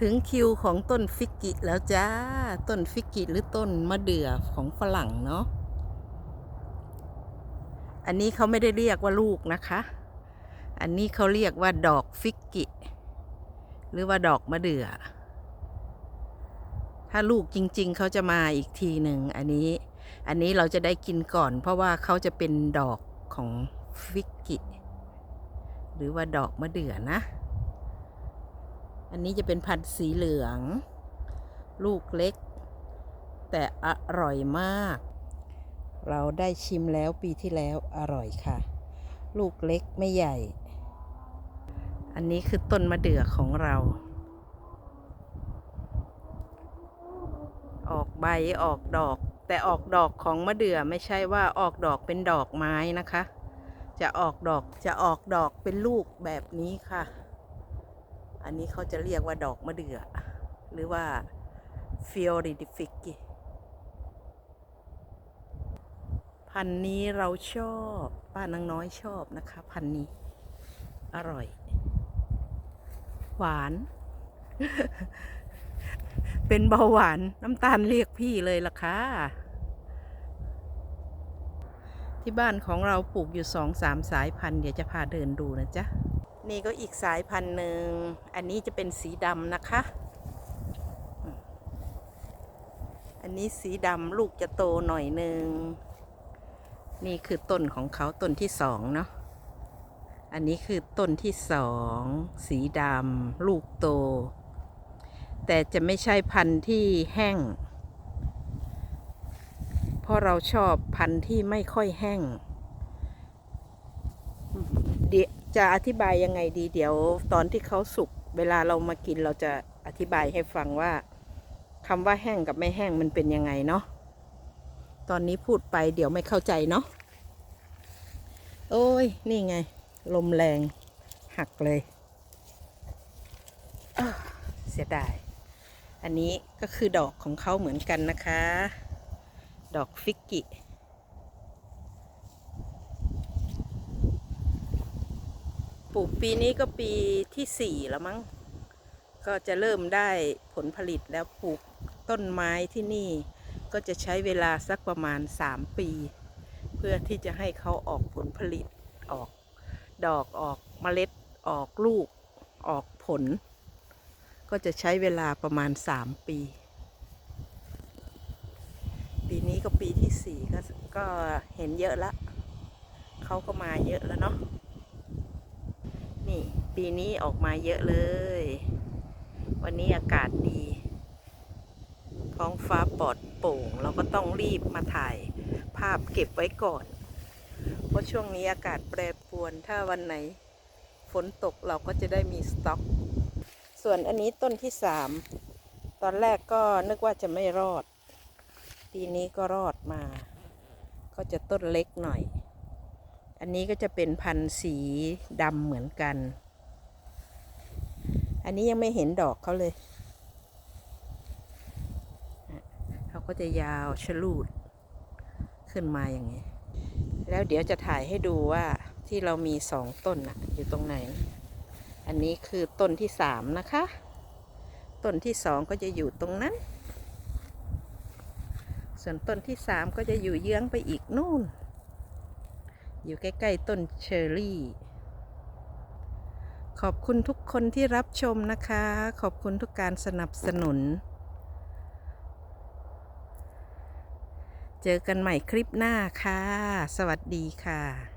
ถึงคิวของต้นฟิกกิแล้วจ้า ต้นฟิกกิหรือต้นมะเดื่อของฝรั่งเนาะ อันนี้เขาไม่ได้เรียกว่าลูกนะคะ อันนี้เขาเรียกว่าดอกฟิกกิ หรือว่าดอกมะเดื่อ ถ้าลูกจริง ๆ เขาจะมาอีกทีหนึ่งอันนี้ อันนี้เราจะได้กินก่อน เพราะว่าเขาจะเป็นดอกของฟิกกิ หรือว่าดอกมะเดื่อนะ อันนี้จะเป็นพันธุ์สีเหลือง ลูกเล็ก แต่อร่อยมาก เราได้ชิมแล้วปีที่แล้วอร่อยค่ะ ลูกเล็กไม่ใหญ่ อันนี้คือต้นมะเดื่อของเรา ออกใบออกดอก แต่ออกดอกของมะเดื่อไม่ใช่ว่าออกดอกเป็นดอกไม้นะคะ จะออกดอกจะออกดอกเป็นลูกแบบนี้ค่ะ อันนี้เขาจะเรียกว่าดอกมะเดื่อ หรือว่า fiori di fichi พันนี้เราชอบ ป้านางน้อยชอบนะคะ พันนี้ อร่อย หวาน เป็นเบาหวาน น้ำตาลเรียกพี่เลยล่ะค่ะ ที่บ้านของเราปลูกอยู่สองสามสายพันธุ์เดี๋ยวจะพาเดินดูนะจ๊ะ นี่ก็อีกสายพันธุ์หนึ่ง อันนี้จะเป็นสีดำนะคะ อันนี้สีดำลูกจะโตหน่อยหนึ่ง นี่คือต้นของเขาต้นที่สองเนาะ อันนี้คือต้นที่สอง สีดำลูกโต แต่จะไม่ใช่พันธุ์ที่แห้ง เพราะเราชอบพันธุ์ที่ไม่ค่อยแห้ง จะอธิบายยังไงดี เดี๋ยวตอนที่เขาสุกเวลาเรามากินเราจะอธิบายให้ฟังว่าคำว่าแห้งกับไม่แห้งมันเป็นยังไงเนาะตอนนี้พูดไปเดี๋ยวไม่เข้าใจเนาะโอ้ย นี่ไง ลมแรงหักเลยเสียดาย อันนี้ก็คือดอกของเขาเหมือนกันนะคะ ดอกฟิกกิ ปลูกปีนี้ก็ปีที่สี่แล้วมั้ง ก็จะเริ่มได้ผลผลิตแล้วปลูกต้นไม้ที่นี่ ก็จะใช้เวลาสักประมาณ3ปี เพื่อที่จะให้เขาออกผลผลิตออกดอกออกเมล็ดออกลูกออกผล ก็จะใช้เวลาประมาณ3ปี ปีนี้ก็ปีที่สี่ก็ก็เห็นเยอะละเขาก็มาเยอะแล้วเนาะ นี่ปีนี้ออกมาเยอะเลย วันนี้อากาศดี ท้องฟ้าปลอดโปร่ง เราก็ต้องรีบมาถ่าย ภาพเก็บไว้ก่อน เพราะช่วงนี้อากาศแปรปรวน ถ้าวันไหนฝนตกเราก็จะได้มีสต็อก ส่วนอันนี้ต้นที่สาม ตอนแรกก็นึกว่าจะไม่รอด ปีนี้ก็รอดมา ก็จะต้นเล็กหน่อย อันนี้ก็จะเป็นพันธุ์สีดำเหมือนกัน อันนี้ยังไม่เห็นดอกเขาเลย เขาก็จะยาวชะลูดขึ้นมาอย่างนี้ แล้วเดี๋ยวจะถ่ายให้ดูว่าที่เรามีสองต้นน่ะอยู่ตรงไหน อันนี้คือต้นที่สามนะคะ ต้นที่สองก็จะอยู่ตรงนั้น ส่วนต้นที่สามก็จะอยู่เยื้องไปอีกนู่น อยู่ใกล้ ๆ ต้นเชอร์รี่ ขอบคุณทุกคนที่รับชมนะคะ ขอบคุณทุกการสนับสนุน เจอกันใหม่คลิปหน้าค่ะ สวัสดีค่ะ